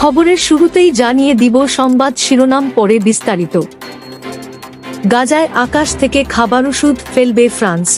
খবরের শুরুতেই জানিয়ে দিব সংবাদ শিরোনাম পরে বিস্তারিত। গাজায় আকাশ থেকে খাবার ওষুধ ফেলবে ফ্রান্স।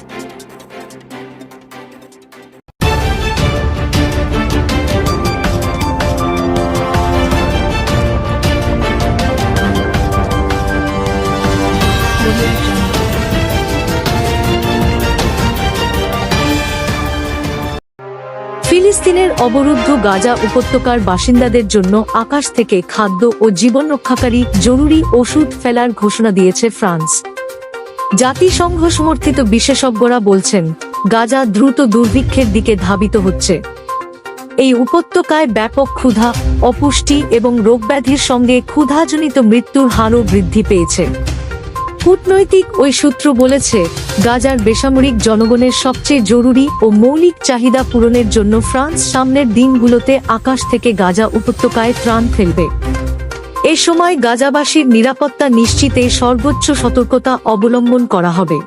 ফিলিস্তিনের অবরুদ্ধ গাজা উপত্যকার বাসিন্দাদের জন্য আকাশ থেকে খাদ্য ও জীবন রক্ষাকারী জরুরি ওষুধ ফেলার ঘোষণা দিয়েছে ফ্রান্স। জাতিসংঘ সমর্থিত বিশেষজ্ঞরা বলছেন, গাজা দ্রুত দুর্ভিক্ষের দিকে ধাবিত হচ্ছে। এই উপত্যকায় ব্যাপক ক্ষুধা, অপুষ্টি এবং রোগব্যাধির সঙ্গে ক্ষুধাজনিত মৃত্যুর হারও বৃদ্ধি পেয়েছে। কূটনৈতিক ওই সূত্র বলেছে, গাজার বেসামরিক জনগণের সবচেয়ে জরুরি ও মৌলিক চাহিদা পূরণের জন্য ফ্রান্স সামনের দিনগুলোতে আকাশ থেকে গাজা উপত্যকায় ত্রাণ ফেলবে। এ সময় গাজাবাসীর নিরাপত্তা নিশ্চিতে সর্বোচ্চ সতর্কতা অবলম্বন করা হবে।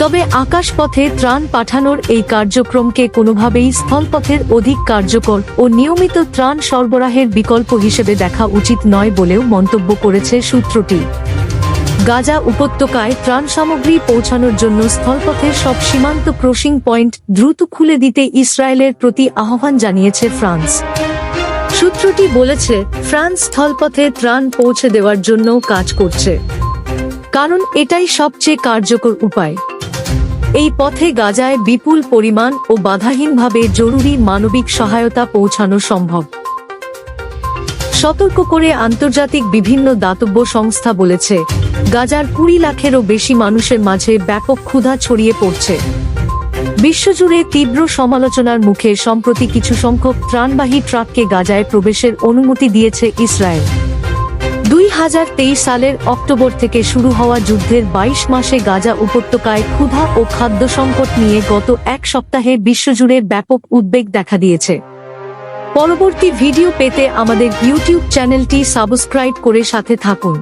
তবে আকাশপথে ত্রাণ পাঠানোর এই কার্যক্রমকে কোনোভাবেই স্থলপথের অধিক কার্যকর ও নিয়মিত ত্রাণ সরবরাহের বিকল্প হিসেবে দেখা উচিত নয় বলেও মন্তব্য করেছে সূত্রটি। গাজা উপত্যকায় ত্রাণ সামগ্রী পৌঁছানোর জন্য স্থলপথের সব সীমান্ত ক্রসিং পয়েন্ট দ্রুত খুলে দিতে ইসরায়েলের প্রতি আহ্বান জানিয়েছে ফ্রান্স। সূত্রটি বলেছে, ফ্রান্স স্থলপথে ত্রাণ পৌঁছে দেওয়ার জন্য কাজ করছে। কারণ এটাই সবচেয়ে কার্যকর উপায়। এই পথে গাজায় বিপুল পরিমাণ ও বাধাহীনভাবে জরুরি মানবিক সহায়তা পৌঁছানো সম্ভব। সতর্ক করে আন্তর্জাতিক বিভিন্ন দাতব্য সংস্থা বলেছে, গাজার কুড়ি লাখেরও বেশি মানুষের মাঝে ব্যাপক ক্ষুধা ছড়িয়ে পড়ছে। বিশ্বজুড়ে তীব্র সমালোচনার মুখে সম্প্রতি কিছু সংখ্যক ত্রাণবাহী ট্রাককে গাজায় প্রবেশের অনুমতি দিয়েছে ইসরায়েল। দুই হাজার তেইশ সালের অক্টোবর থেকে শুরু হওয়া যুদ্ধের বাইশ মাসে গাজা উপত্যকায় ক্ষুধা ও খাদ্য সংকট নিয়ে গত এক সপ্তাহে বিশ্বজুড়ে ব্যাপক উদ্বেগ দেখা দিয়েছে। পরবর্তী ভিডিও পেতে আমাদের ইউটিউব চ্যানেলটি সাবস্ক্রাইব করে সাথে থাকুন।